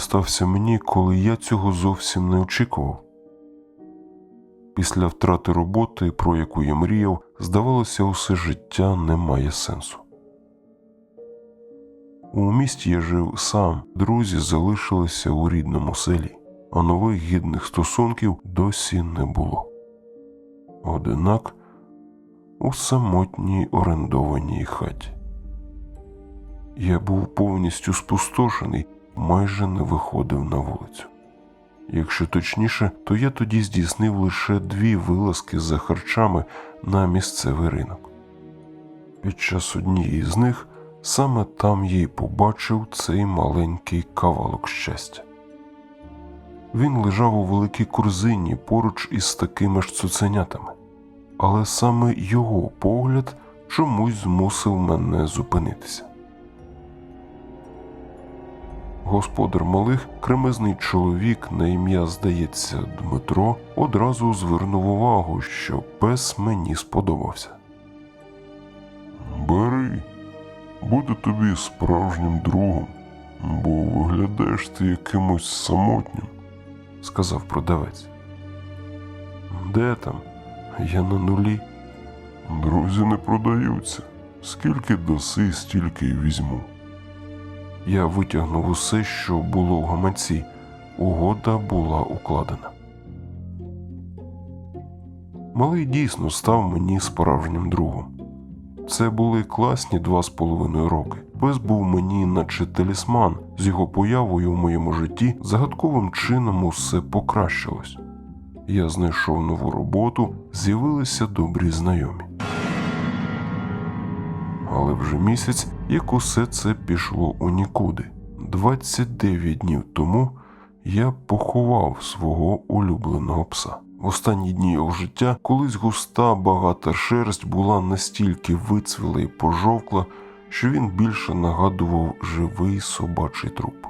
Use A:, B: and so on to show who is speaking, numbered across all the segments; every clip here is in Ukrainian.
A: дістався мені, коли я цього зовсім не очікував. Після втрати роботи, про яку я мріяв, здавалося, усе життя не має сенсу. У місті я жив сам, друзі залишилися у рідному селі, а нових гідних стосунків досі не було. Одинак у самотній орендованій хаті. Я був повністю спустошений, майже не виходив на вулицю. Якщо точніше, то я тоді здійснив лише дві вилазки за харчами на місцевий ринок. Під час однієї з них саме там я й побачив цей маленький кавалок щастя. Він лежав у великій корзині поруч із такими ж цуценятами, але саме його погляд чомусь змусив мене зупинитися. Господар малих, кремезний чоловік на ім'я, здається, Дмитро, одразу звернув увагу, що пес мені сподобався. Бери, буде тобі справжнім другом, бо виглядаєш ти якимось самотнім, сказав продавець. Де там? Я на нулі. Друзі не продаються. Скільки даси, стільки й візьму. Я витягнув усе, що було в гаманці. Угода була укладена. Малий дійсно став мені справжнім другом. Це були класні два з половиною роки. Пес був мені, наче талісман, з його появою в моєму житті загадковим чином усе покращилось. Я знайшов нову роботу, з'явилися добрі знайомі. Але вже місяць, як усе це пішло у нікуди. 29 днів тому я поховав свого улюбленого пса. В останні дні його життя колись густа багата шерсть була настільки вицвіла і пожовкла, що він більше нагадував живий собачий труп.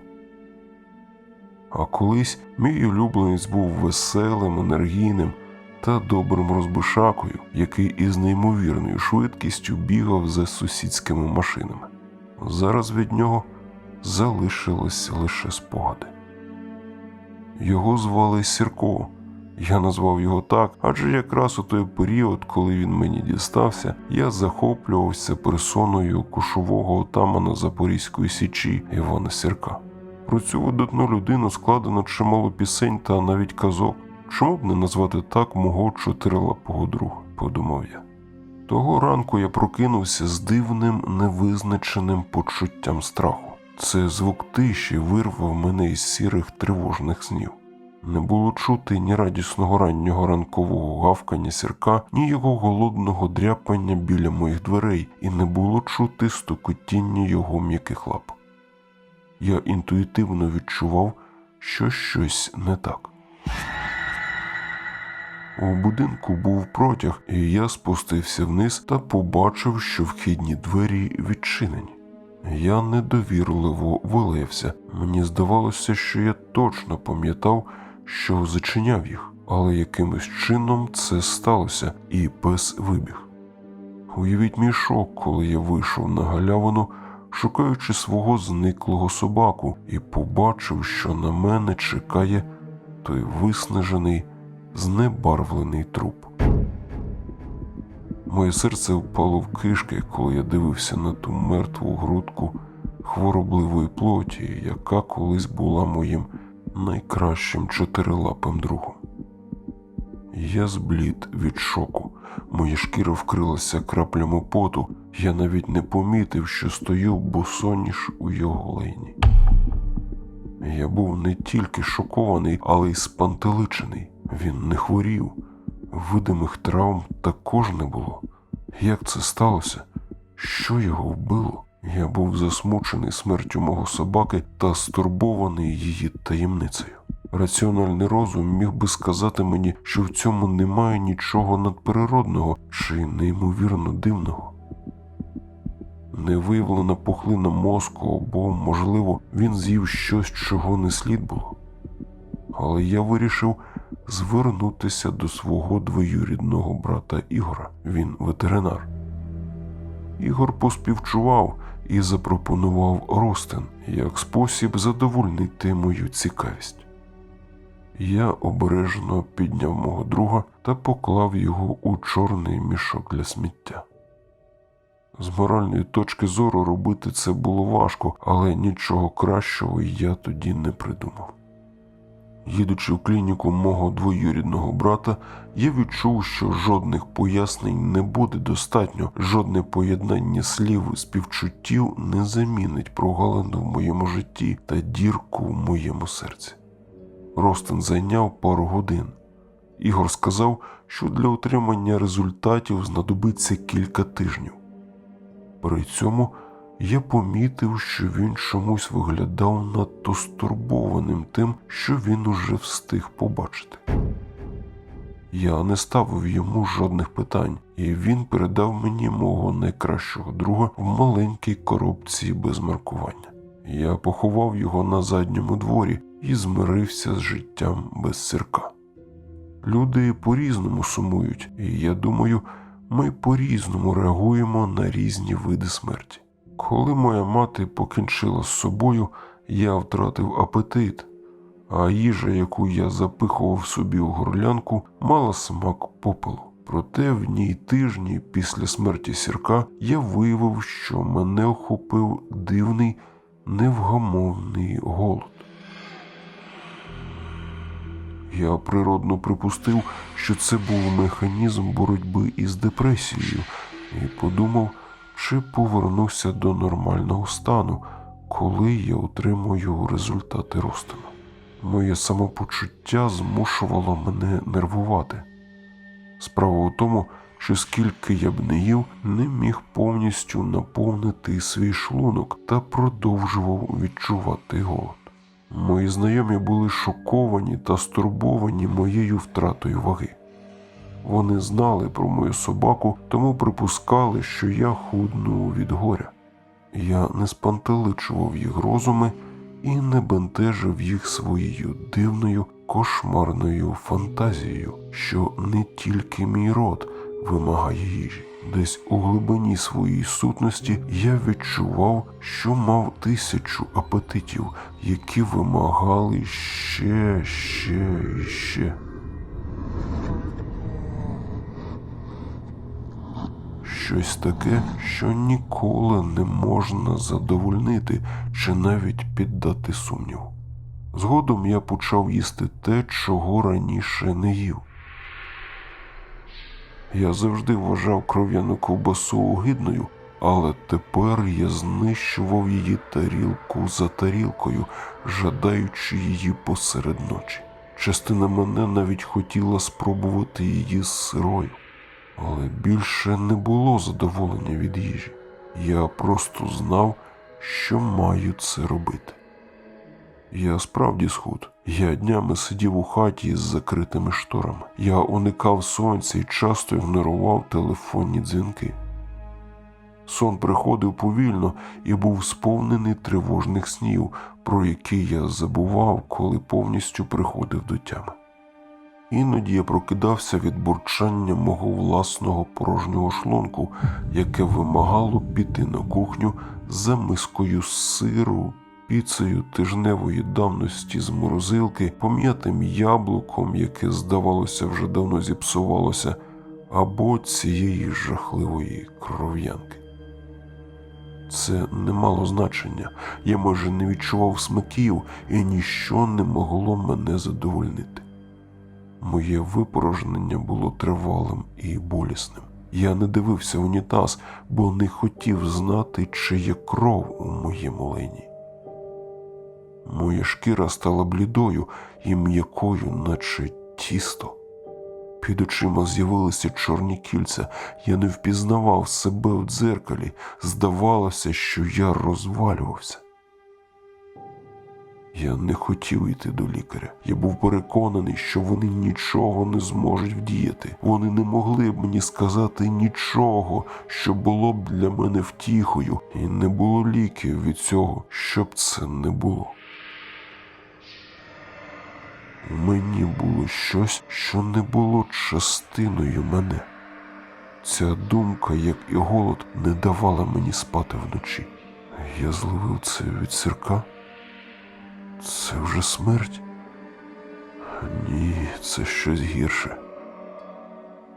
A: А колись мій улюбленець був веселим, енергійним та добрим розбишакою, який із неймовірною швидкістю бігав за сусідськими машинами. Зараз від нього залишилися лише спогади. Його звали Сірко. Я назвав його так, адже якраз у той період, коли він мені дістався, я захоплювався персоною кушового отамана Запорізької січі Івана Сірка. Про цю видатну людину складено чимало пісень та навіть казок. Чому б не назвати так мого чотирилапого друга, подумав я. Того ранку я прокинувся з дивним невизначеним почуттям страху. Це звук тиші вирвав мене із сірих тривожних снів. Не було чути ні радісного раннього ранкового гавкання сірка, ні його голодного дряпання біля моїх дверей, і не було чути стукотіння його м'яких лап. Я інтуїтивно відчував, що щось не так. У будинку був протяг, і я спустився вниз та побачив, що вхідні двері відчинені. Я недовірливо вилився. Мені здавалося, що я точно пам'ятав, що зачиняв їх, але якимось чином це сталося, і пес вибіг. Уявіть мій шок, коли я вийшов на галявину, шукаючи свого зниклого собаку, і побачив, що на мене чекає той виснажений, знебарвлений труп. Моє серце впало в кишки, коли я дивився на ту мертву грудку хворобливої плоті, яка колись була моїм найкращим чотирилапим другом. Я зблід від шоку, моя шкіра вкрилася краплями поту, я навіть не помітив, що стою босоніж у його лейні. Я був не тільки шокований, але й спантеличений. Він не хворів, видимих травм також не було. Як це сталося? Що його вбило? Я був засмучений смертю мого собаки та стурбований її таємницею. Раціональний розум міг би сказати мені, що в цьому немає нічого надприродного чи неймовірно дивного. Невиявлена пухлина мозку, або, можливо, він з'їв щось, чого не слід було. Але я вирішив звернутися до свого двоюрідного брата Ігора. Він ветеринар. Ігор поспівчував і запропонував ростин як спосіб задовольнити мою цікавість. Я обережно підняв мого друга та поклав його у чорний мішок для сміття. З моральної точки зору робити це було важко, але нічого кращого я тоді не придумав. Їдучи в клініку мого двоюрідного брата, я відчув, що жодних пояснень не буде достатньо, жодне поєднання слів і співчуттів не замінить прогалину в моєму житті та дірку в моєму серці. Ростин зайняв пару годин. Ігор сказав, що для отримання результатів знадобиться кілька тижнів. При цьому я помітив, що він чомусь виглядав надто стурбованим тим, що він уже встиг побачити. Я не ставив йому жодних питань, і він передав мені мого найкращого друга в маленькій коробці без маркування. Я поховав його на задньому дворі і змирився з життям без сирка. Люди по-різному сумують, і я думаю, ми по-різному реагуємо на різні види смерті. Коли моя мати покінчила з собою, я втратив апетит, а їжа, яку я запихував собі у горлянку, мала смак попелу. Проте в ній тижні після смерті сірка я виявив, що мене охопив дивний, невгамовний голод. Я природно припустив, що це був механізм боротьби із депресією, і подумав, чи повернуся до нормального стану, коли я отримую результати розтину. Моє самопочуття змушувало мене нервувати. Справа у тому, що скільки я б не їв, не міг повністю наповнити свій шлунок та продовжував відчувати голод. Мої знайомі були шоковані та стурбовані моєю втратою ваги. Вони знали про мою собаку, тому припускали, що я худну від горя. Я не спантеличував їх розуми і не бентежив їх своєю дивною кошмарною фантазією, що не тільки мій рот вимагає їжі. Десь у глибині своєї сутності я відчував, що мав тисячу апетитів, які вимагали ще, ще і ще. Щось таке, що ніколи не можна задовольнити чи навіть піддати сумніву. Згодом я почав їсти те, чого раніше не їв. Я завжди вважав кров'яну ковбасу огидною, але тепер я знищував її тарілку за тарілкою, жадаючи її посеред ночі. Частина мене навіть хотіла спробувати її з сирою, але більше не було задоволення від їжі. Я просто знав, що маю це робити. Я справді схуд. Я днями сидів у хаті з закритими шторами. Я уникав сонця і часто ігнорував телефонні дзвінки. Сон приходив повільно і був сповнений тривожних снів, про які я забував, коли повністю приходив до тями. Іноді я прокидався від бурчання мого власного порожнього шлунку, яке вимагало піти на кухню за мискою сиру, піцею тижневої давності з морозилки, пом'ятим яблуком, яке, здавалося, вже давно зіпсувалося, або цієї жахливої кров'янки. Це не мало значення, я майже не відчував смаків, і ніщо не могло мене задовольнити. Моє випорожнення було тривалим і болісним. Я не дивився унітаз, бо не хотів знати, чи є кров у моєму лені. Моя шкіра стала блідою і м'якою, наче тісто. Під очима з'явилися чорні кільця, я не впізнавав себе в дзеркалі, здавалося, що я розвалювався. Я не хотів йти до лікаря. Я був переконаний, що вони нічого не зможуть вдіяти. Вони не могли б мені сказати нічого, що було б для мене втіхою, і не було ліків від цього, щоб це не було. У мені було щось, що не було частиною мене. Ця думка, як і голод, не давала мені спати вночі. Я зловив це від сірка? Це вже смерть? Ні, це щось гірше.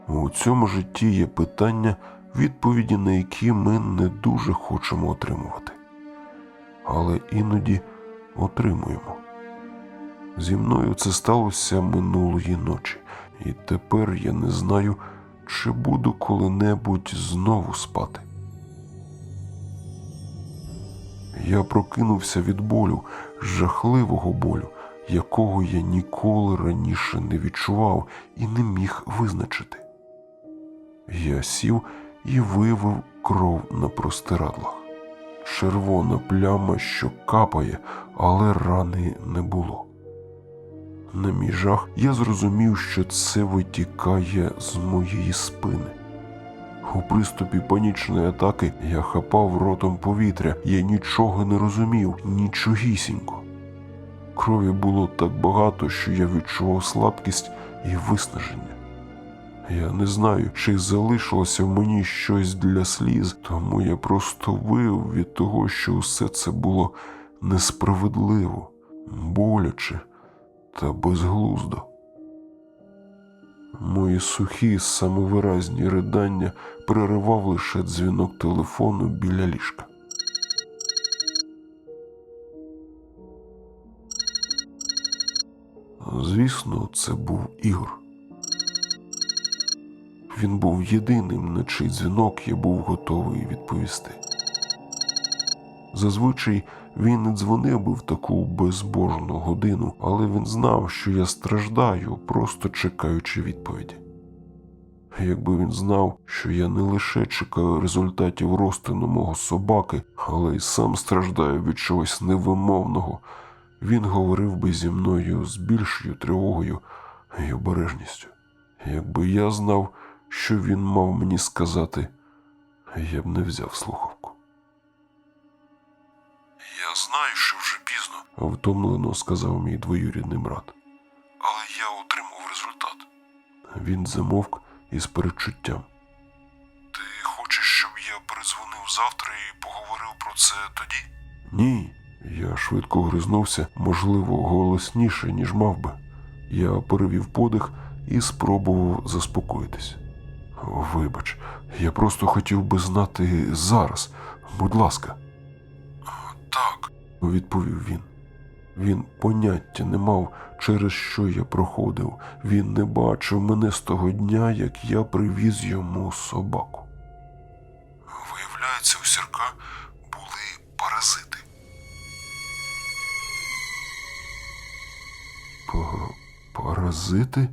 A: У цьому житті є питання, відповіді на які ми не дуже хочемо отримувати. Але іноді отримуємо. Зі мною це сталося минулої ночі, і тепер я не знаю, чи буду коли-небудь знову спати. Я прокинувся від болю, жахливого болю, якого я ніколи раніше не відчував і не міг визначити. Я сів і вивив кров на простирадлах. Червона пляма, що капає, але рани не було. На мій жах я зрозумів, що це витікає з моєї спини. У приступі панічної атаки я хапав ротом повітря, я нічого не розумів, нічогісінько. Крові було так багато, що я відчував слабкість і виснаження. Я не знаю, чи залишилося в мені щось для сліз, тому я просто вив від того, що усе це було несправедливо, боляче та безглуздо. Мої сухі, самовиразні ридання переривав лише дзвінок телефону біля ліжка. Звісно, це був Ігор. Він був єдиним, на чий дзвінок я був готовий відповісти. Зазвичай він не дзвонив би в таку безбожну годину, але він знав, що я страждаю, просто чекаючи відповіді. Якби він знав, що я не лише чекаю результатів розтину мого собаки, але й сам страждаю від чогось невимовного, він говорив би зі мною з більшою тривогою і обережністю. Якби я знав, що він мав мені сказати, я б не взяв слухавку. Я знаю, що вже пізно, втомлено сказав мій двоюрідний брат. Але я отримав результат. Він замовк із передчуттям. Ти хочеш, щоб я передзвонив завтра і поговорив про це тоді? Ні. Я швидко гризнувся, можливо, голосніше, ніж мав би. Я перевів подих і спробував заспокоїтись. Вибач, я просто хотів би знати зараз. Будь ласка. Відповів він. Він поняття не мав, через що я проходив. Він не бачив мене з того дня, як я привіз йому собаку. Виявляється, у сірка були паразити. Паразити?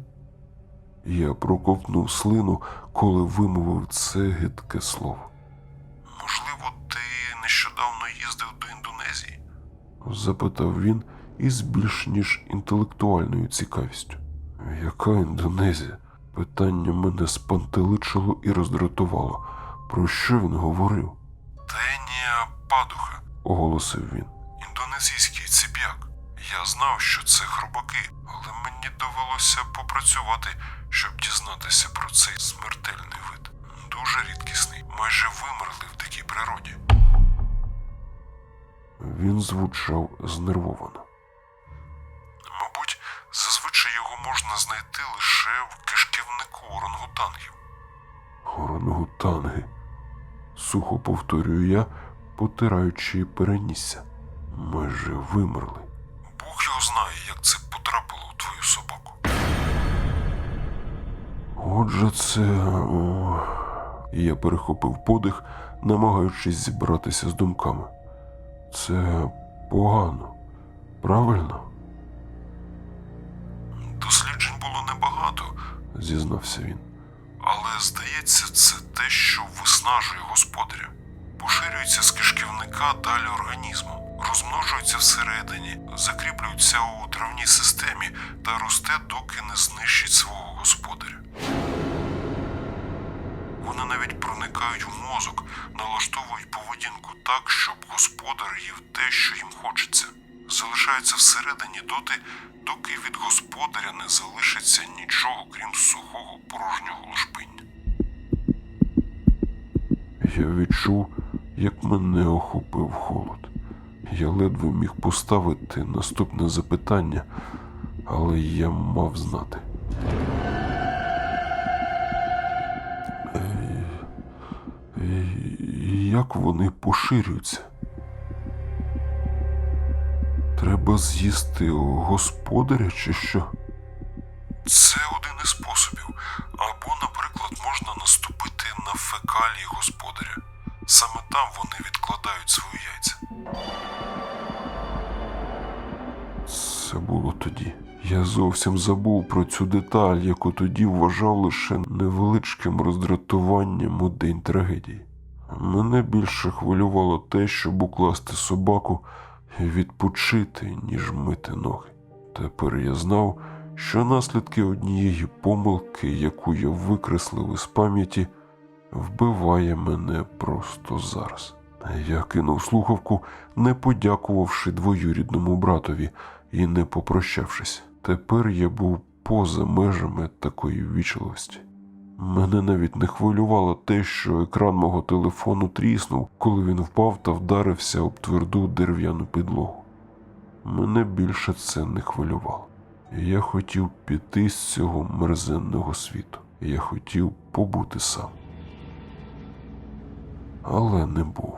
A: Я проковтнув слину, коли вимовив це гидке слово. Запитав він із більш ніж інтелектуальною цікавістю. Яка Індонезія? Питання мене спантеличило і роздратувало. Про що він говорив? Тенія Падуха, оголосив він. Індонезійський ціп'як. Я знав, що це хробаки, але мені довелося попрацювати, щоб дізнатися про цей смертельний вид. Дуже рідкісний, майже вимерли в дикій природі. Він звучав знервовано. Мабуть, зазвичай його можна знайти лише в кишківнику орангутангів. Орангутанги. Сухо повторюю я, потираючи перенісся. Майже вимерли. Бог його знає, як це потрапило у твою собаку. Отже, це. Я перехопив подих, намагаючись зібратися з думками. Це погано, правильно? Досліджень було небагато, зізнався він. Але здається, це те, що виснажує господаря. Поширюється з кишківника далі організму, розмножується всередині, закріплюється у травній системі та росте, доки не знищить свого господаря. Вони навіть проникають в мозок, налаштовують поведінку так, щоб господар їв те, що їм хочеться. Залишаються всередині доти, доки від господаря не залишиться нічого, крім сухого порожнього лошпиння. Я відчув, як мене охопив холод. Я ледве міг поставити наступне запитання, але я мав знати. Як вони поширюються? Треба з'їсти господаря чи що? Це один із способів. Або, наприклад, можна наступити на фекалії господаря. Саме там вони відкладають свої яйця. Це було тоді. Я зовсім забув про цю деталь, яку тоді вважав лише невеличким роздратуванням у день трагедії. Мене більше хвилювало те, щоб укласти собаку і відпочити, ніж мити ноги. Тепер я знав, що наслідки однієї помилки, яку я викреслив із пам'яті, вбиває мене просто зараз. Я кинув слухавку, не подякувавши двоюрідному братові і не попрощавшись. Тепер я був поза межами такої ввічливості. Мене навіть не хвилювало те, що екран мого телефону тріснув, коли він впав та вдарився об тверду дерев'яну підлогу. Мене більше це не хвилювало. Я хотів піти з цього мерзенного світу. Я хотів побути сам. Але не був.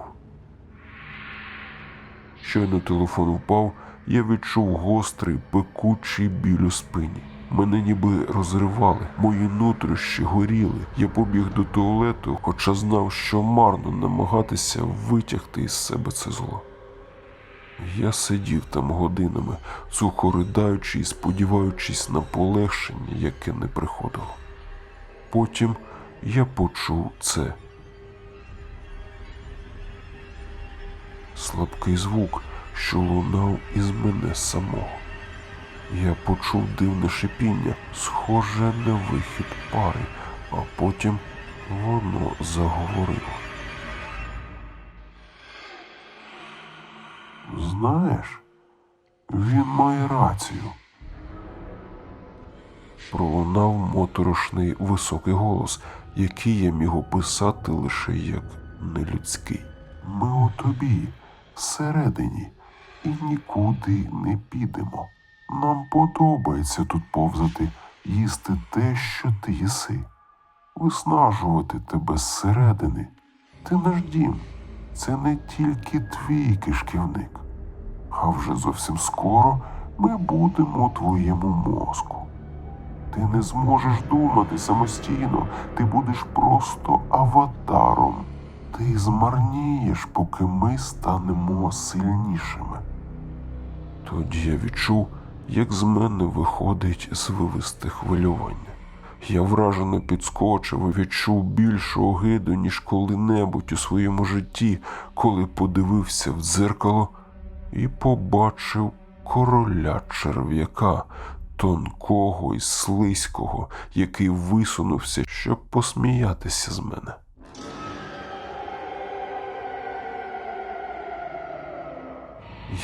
A: Щойно телефон впав, я відчув гострий, пекучий біль у спині. Мене ніби розривали, мої нутрощі горіли. Я побіг до туалету, хоча знав, що марно намагатися витягти із себе це зло. Я сидів там годинами, сухо riдаючи і сподіваючись на полегшення, яке не приходило. Потім я почув це. Слабкий звук, що лунав із мене самого. Я почув дивне шипіння, схоже на вихід пари, а потім воно заговорило. Знаєш, він має рацію. Пролунав моторошний високий голос, який я міг описати лише як нелюдський. Ми у тобі, всередині, і нікуди не підемо. Нам подобається тут повзати, їсти те, що ти їси, виснажувати тебе зсередини. Ти наш дім, це не тільки твій кишківник, а вже зовсім скоро ми будемо у твоєму мозку. Ти не зможеш думати самостійно, ти будеш просто аватаром. Ти змарнієш, поки ми станемо сильнішими. Тоді я відчув, як з мене виходить звивисте хвилювання. Я вражено підскочив і відчув більшу огиду, ніж коли-небудь у своєму житті, коли подивився в дзеркало і побачив короля черв'яка, тонкого і слизького, який висунувся, щоб посміятися з мене.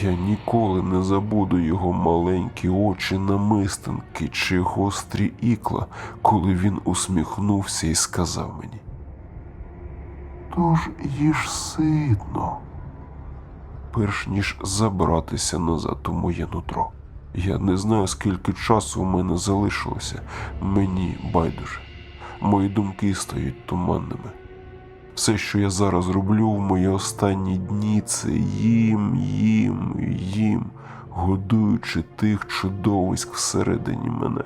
A: Я ніколи не забуду його маленькі очі намистинки чи гострі ікла, коли він усміхнувся і сказав мені. Тож їж ситно, перш ніж забратися назад у моє нутро. Я не знаю, скільки часу у мене залишилося, мені байдуже. Мої думки стають туманними. Все, що я зараз роблю в мої останні дні, це їм, їм, їм, годуючи тих чудовиськ всередині мене.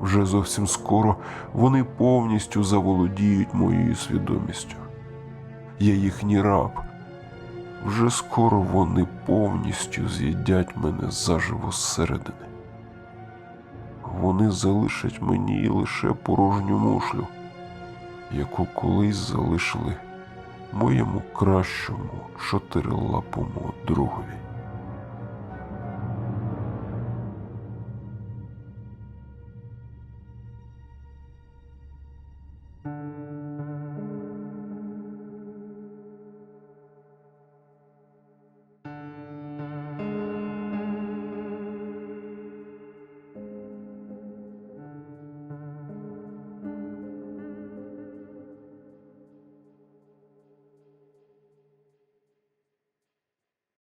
A: Вже зовсім скоро вони повністю заволодіють моєю свідомістю. Я їхній раб. Вже скоро вони повністю з'їдять мене заживо зсередини. Вони залишать мені лише порожню мушлю яку колись залишили моєму кращому чотирилапому другові.